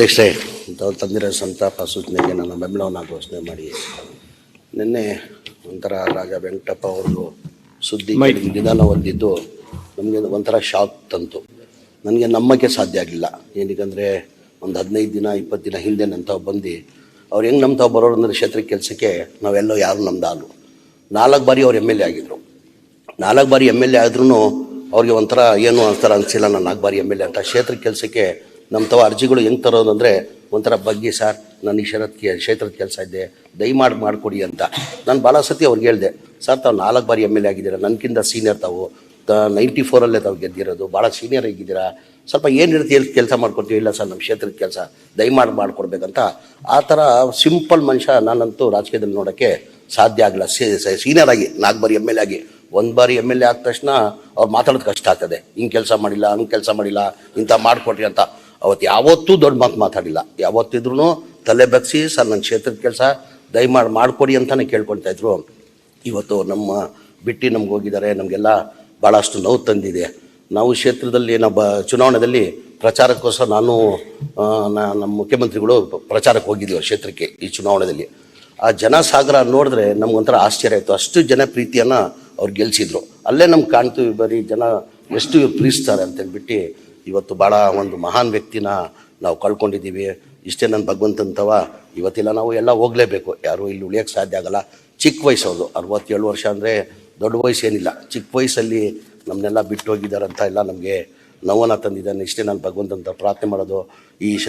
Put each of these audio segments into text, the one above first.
ಅಧ್ಯಕ್ಷರೇ ತಾವು ತಂದಿರೋ ಸಂತಾಪ ಸೂಚನೆಗೆ ನನ್ನ ಬೆಂಬಲವನ್ನು ಘೋಷಣೆ ಮಾಡಿ. ನಿನ್ನೆ ಒಂಥರ ರಾಜ ವೆಂಕಟಪ್ಪ ಅವರು ಸುದ್ದಿ ನಿಧಾನ ಹೊಂದಿದ್ದು ನಮಗೆ ಒಂಥರ ಶಾಕ್ ತಂತು. ನನಗೆ ನಂಬಕ್ಕೆ ಸಾಧ್ಯ ಆಗಲಿಲ್ಲ ಏನಕ್ಕಂದರೆ ಒಂದು ಹದಿನೈದು ದಿನ ಇಪ್ಪತ್ತು ದಿನ ಹಿಂದೆ ನಂತವ್ ಬಂದು ಅವ್ರು ಹೆಂಗೆ ನಂಬ್ತಾವು ಬರೋರು ಅಂದರೆ ಕ್ಷೇತ್ರಕ್ಕೆ ಕೆಲಸಕ್ಕೆ ನಾವೆಲ್ಲೋ ಯಾರು ನಮ್ದಾಲು ನಾಲ್ಕು ಬಾರಿ ಅವ್ರು ಎಂ ಎಲ್ ಎ ಆಗಿದ್ರು. ನಾಲ್ಕು ಬಾರಿ ಎಂ ಎಲ್ ಎ ಆದ್ರೂ ಅವ್ರಿಗೆ ಒಂಥರ ಏನು ಅಂತಾರ ಅನಿಸಿಲ್ಲ ನಾನು ನಾಲ್ಕು ಬಾರಿ ಎಂ ಎಲ್ ಎ ಅಂತ. ಕ್ಷೇತ್ರ ಕೆಲಸಕ್ಕೆ ನಮ್ಮ ತವ ಅರ್ಜಿಗಳು ಹೆಂಗೆ ತರೋದು ಅಂದರೆ ಒಂಥರ ಬಗ್ಗೆ, ಸರ್, ನಾನು ಈ ಕ್ಷೇತ್ರಕ್ಕೆ ಕ್ಷೇತ್ರದ ಕೆಲಸ ಇದೆ ದಯಮಾಡಿ ಮಾಡಿಕೊಡಿ ಅಂತ. ನಾನು ಭಾಳ ಸತಿ ಅವ್ರಿಗೆ ಹೇಳಿದೆ, ಸರ್, ತಾವು ನಾಲ್ಕು ಬಾರಿ ಎಂ ಎಲ್ ಎ ಆಗಿದ್ದೀರಾ? ನನಗಿಂತ ಸೀನಿಯರ್ ತಾವು. ತ ನೈಂಟಿ ಫೋರಲ್ಲೇ ತಾವು ಗೆದ್ದಿರೋದು. ಭಾಳ ಸೀನಿಯರ್ ಆಗಿದ್ದೀರಾ? ಸ್ವಲ್ಪ ಏನು ಎಲ್ಲಿ ಕೆಲಸ ಮಾಡ್ಕೊಡ್ತೀವಿ ಇಲ್ಲ ಸರ್ ನಮ್ಮ ಕ್ಷೇತ್ರದ ಕೆಲಸ. ದಯಮಾಡಿ ಮಾಡಿಕೊಡ್ಬೇಕಂತ. ಆ ಥರ ಸಿಂಪಲ್ ಮನುಷ್ಯ ನಾನಂತೂ ರಾಜಕೀಯದಲ್ಲಿ ನೋಡೋಕ್ಕೆ ಸಾಧ್ಯ ಆಗಲ್ಲ ಸೀನಿಯರ್ ಆಗಿ, ನಾಲ್ಕು ಬಾರಿ ಎಂ ಎಲ್ ಎ ಆಗಿ. ಒಂದು ಬಾರಿ ಎಂ ಎಲ್ ಎ ಆದ ತಕ್ಷಣ ಅವ್ರು ಮಾತಾಡೋದು ಕಷ್ಟ ಆಗ್ತದೆ. ಹಿಂಗೆ ಕೆಲಸ ಮಾಡಿಲ್ಲ, ಹಂಗೆ ಕೆಲಸ ಮಾಡಿಲ್ಲ ಇಂಥ ಮಾಡಿಕೊಟ್ರಿ ಅಂತ. ಅವತ್ತು ಯಾವತ್ತೂ ದೊಡ್ಡ ಮಾತು ಮಾತಾಡಿಲ್ಲ. ಯಾವತ್ತಿದ್ರೂ ತಲೆ ಬಗ್ಸಿ, ಸರ್ ನನ್ನ ಕ್ಷೇತ್ರದ ಕೆಲಸ ದಯಮಾಡಿ ಮಾಡಿಕೊಡಿ ಅಂತಲೇ ಕೇಳ್ಕೊಳ್ತಾ ಇದ್ರು. ಇವತ್ತು ನಮ್ಮ ಬಿಟ್ಟು ನಮ್ಗೆ ಹೋಗಿದ್ದಾರೆ. ನಮಗೆಲ್ಲ ಭಾಳಷ್ಟು ನೋವು ತಂದಿದೆ. ನಾವು ಕ್ಷೇತ್ರದಲ್ಲಿ ನಮ್ಮ ಬ ಚುನಾವಣೆಯಲ್ಲಿ ಪ್ರಚಾರಕ್ಕೋಸ್ಕರ ನಾನು ನಮ್ಮ ಮುಖ್ಯಮಂತ್ರಿಗಳು ಪ್ರಚಾರಕ್ಕೆ ಹೋಗಿದ್ದೀವಿ ಕ್ಷೇತ್ರಕ್ಕೆ ಈ ಚುನಾವಣೆಯಲ್ಲಿ ಆ ಜನಸಾಗರ ನೋಡಿದ್ರೆ ನಮ್ಗೊಂಥರ ಆಶ್ಚರ್ಯ ಆಯಿತು. ಅಷ್ಟು ಜನ ಪ್ರೀತಿಯನ್ನು ಅವ್ರು ಗೆಲ್ಲಿಸಿದ್ರು ಅಲ್ಲೇ ನಮ್ಗೆ ಕಾಣ್ತೀವಿ ಬರೀ ಜನ ಎಷ್ಟು ಪ್ರೀತಿಸ್ತಾರೆ ಅಂತೇಳ್ಬಿಟ್ಟು ಇವತ್ತು ಭಾಳ ಒಂದು ಮಹಾನ್ ವ್ಯಕ್ತಿನ ನಾವು ಕಳ್ಕೊಂಡಿದ್ದೀವಿ. ಇಷ್ಟೇ ನನ್ನ ಭಗವಂತಂತವ ಇವತ್ತಿಲ್ಲ ನಾವು ಎಲ್ಲ ಹೋಗಲೇಬೇಕು. ಯಾರು ಇಲ್ಲಿ ಉಳಿಯೋಕ್ಕೆ ಸಾಧ್ಯ ಆಗಲ್ಲ. ಚಿಕ್ಕ ವಯಸ್ಸವ್ರು ಅರವತ್ತೇಳು ವರ್ಷ ಅಂದರೆ ದೊಡ್ಡ ವಯಸ್ಸು ಏನಿಲ್ಲ. ಚಿಕ್ಕ ವಯಸ್ಸಲ್ಲಿ ನಮ್ಮನ್ನೆಲ್ಲ ಬಿಟ್ಟು ಹೋಗಿದ್ದಾರಂತ ಎಲ್ಲ ನಮಗೆ ನೋವನ್ನು ತಂದಿದ್ದಾನೆ. ಇಷ್ಟೇ ನಾನು ಭಗವಂತಂತ ಪ್ರಾರ್ಥನೆ ಮಾಡೋದು. ಈ ಶ,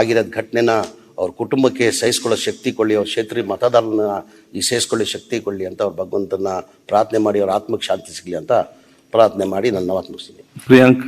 ಆಗಿರೋದು ಘಟನೆನ ಅವ್ರ ಕುಟುಂಬಕ್ಕೆ ಸಹಿಸ್ಕೊಳ್ಳೋ ಶಕ್ತಿ ಕೊಳ್ಳಿ ಅವ್ರ ಕ್ಷೇತ್ರ ಮತದಾರನ ಈ ಸಹಿಸ್ಕೊಳ್ಳೋ ಶಕ್ತಿ ಕೊಳ್ಳಿ ಅಂತ ಅವ್ರ ಭಗವಂತನ ಪ್ರಾರ್ಥನೆ ಮಾಡಿ ಅವ್ರ ಆತ್ಮಕ್ಕೆ ಶಾಂತಿ ಸಿಗಲಿ ಅಂತ ಪ್ರಾರ್ಥನೆ ಮಾಡಿ ನನ್ನ ಮಾತು ಮುಗಿಸ್ತೀನಿ. ಪ್ರಿಯಾಂಕ್